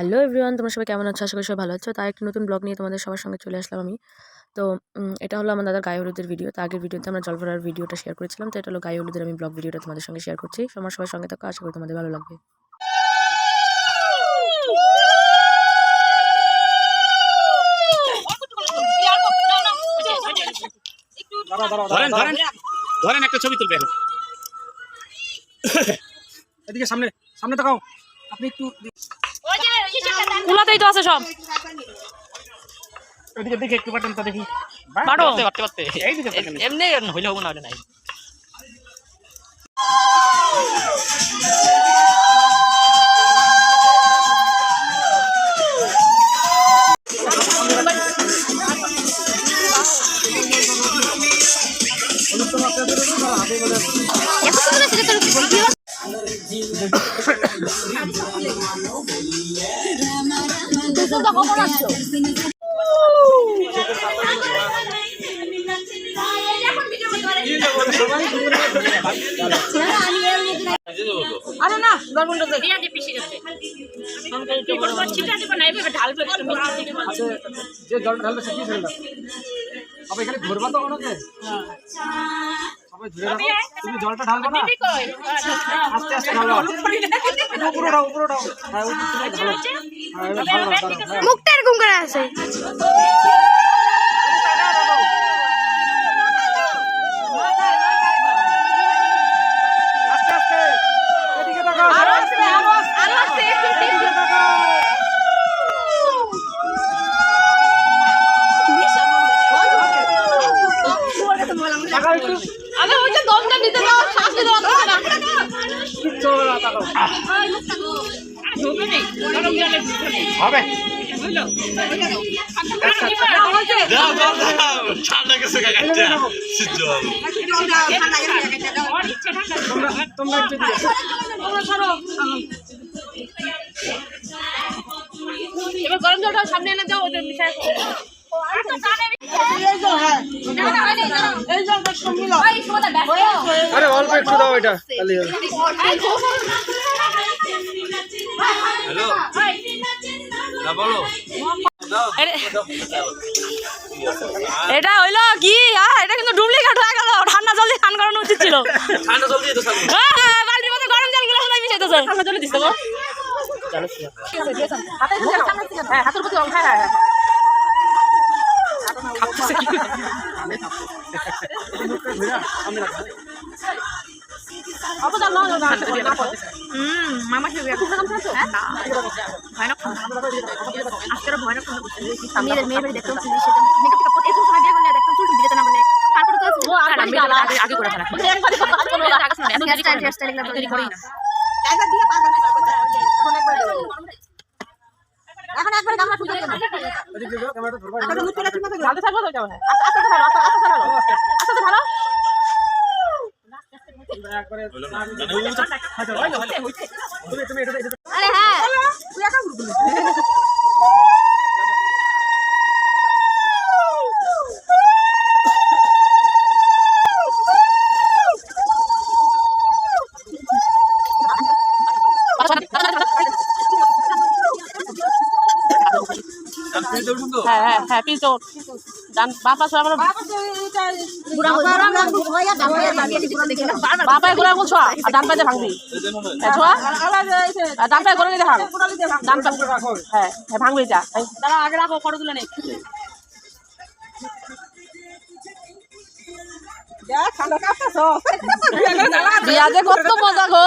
Hello everyone তোমরা সবাই কেমন আছো? আশা করি সবাই ভালো আছো। তাই একটি নতুন ব্লগ নিয়ে তোমাদের সবার সঙ্গে চলে আসলাম আমি। তো এটা হলো আমার দাদার গায়ে হলুদের ভিডিও তো আগের ভিডিওতে আমরা জল ভরার ভিডিওটা শেয়ার করেছিলাম। তো এটা হলো গায়ে হলুদের আমি ব্লগ ভিডিওটা তোমাদের সঙ্গে শেয়ার করছি। আমার সবার সঙ্গে থাকো আশা করি তোমাদের ভালো লাগবে। ধরেন। ধরেন। ধরেন একটা ছবি তুলবে এখন। এদিকে সামনে সামনে তাকাও। আপনি একটু কুলাতেই তো আছে সব। এদিকে দেখি একটু বাটন তো দেখি। বাটো করতে করতে করতে। এইদিকে তাকান। এমনি হইলে হবে না হলে নাই। আরে না গরমটা দে দিয়া দি পিছি যাচ্ছে কি করব ছিটা দিব না এভাবে ঢালবে একটু মিষ্টি দিয়ে যে জলটা ঢালবে সে কি ছেড়ে দাও সবাই এখানে ধরবা তো ওনাকে ধরে রাখো তুমি জলটা ঢালবে না? দিদি কই? আস্তে আস্তে ঢালো। উপরে উঠাও উপরে উঠাও হ্যাঁ উপরে তুলে ঢালো হ্যাঁ এবার ঢালো ঢালো হ্যাঁ মুখটা এরকম করে আছে আস্তে আস্তে এদিকে তাকাও আরও আস্তে আরও আস্তে আরও আস্তে এদিকে তাকাও তাকাও একটু। আরে ওই যে দমটা নিতে দাও শ্বাস হবে। তোমরা। এবার গরম জলটা সামনে এনে দাও ওদের মিশাই আরে অল্প একটু দাও এটা তাহলে হ্যালো। বলো। এটা হইল কি? এটা কিন্তু ডুপ্লিকেট হয়ে গেল। ঠান্ডা জল দিয়ে স্নান করানো উচিত ছিল। ঠান্ডা জল দিয়ে তো হ্যাঁ, হ্যাঁ, বালতির মধ্যে গরম জলগুলো সবাই মিশাইতেছে। ঠান্ডা জলে হ্যাঁ হাতের প্রতি হ্যাঁ হ্যাঁ। হ্যাঁ আগে আগে আগে করে তুমি তুমি এটা এটা আরে হ্যাঁ হ্যাঁ হ্যাঁ হ্যাঁ আমরা ঘোরা আর ডান পায়ে ভাঙবি হ্যাঁ ডান পায়ে ঘোরা নিতে ভাঙ ডান হ্যাঁ হ্যাঁ ভাঙবি যা তারা আগে রাখো ফটো তুলে নেই দিয়া কত মজা গো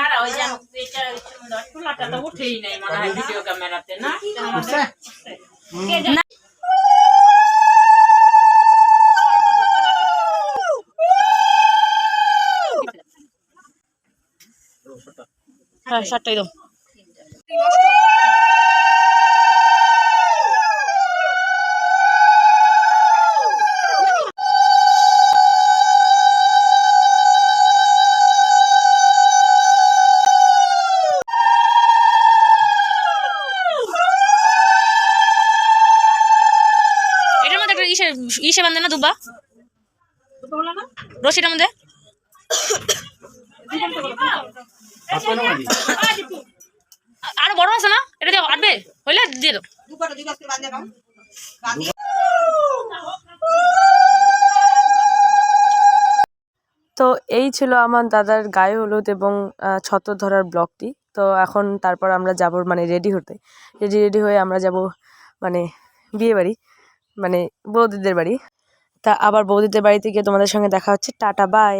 দাঁড়া ওই যে এটা চুলাটা তো উঠেই নাই মনে হয় ভিডিও ক্যামেরাতে না? হ্যাঁ ইসে বান্ধে না দুব্বা রশিটার মধ্যে। আরও বড় আছে না? এটা দিয়ে আটবে? হইলে দিয়ে দাও। তো এই ছিল আমার দাদার গায়ে হলুদ এবং ছত্র ধরার ব্লগটি। তো এখন তারপর আমরা যাব মানে রেডি হতে। রেডি রেডি হয়ে আমরা যাব মানে বিয়ে বাড়ি মানে বৌদিদের বাড়ি। তা আবার বৌদিদের বাড়িতে গিয়ে তোমাদের সঙ্গে দেখা হচ্ছে। Tata bye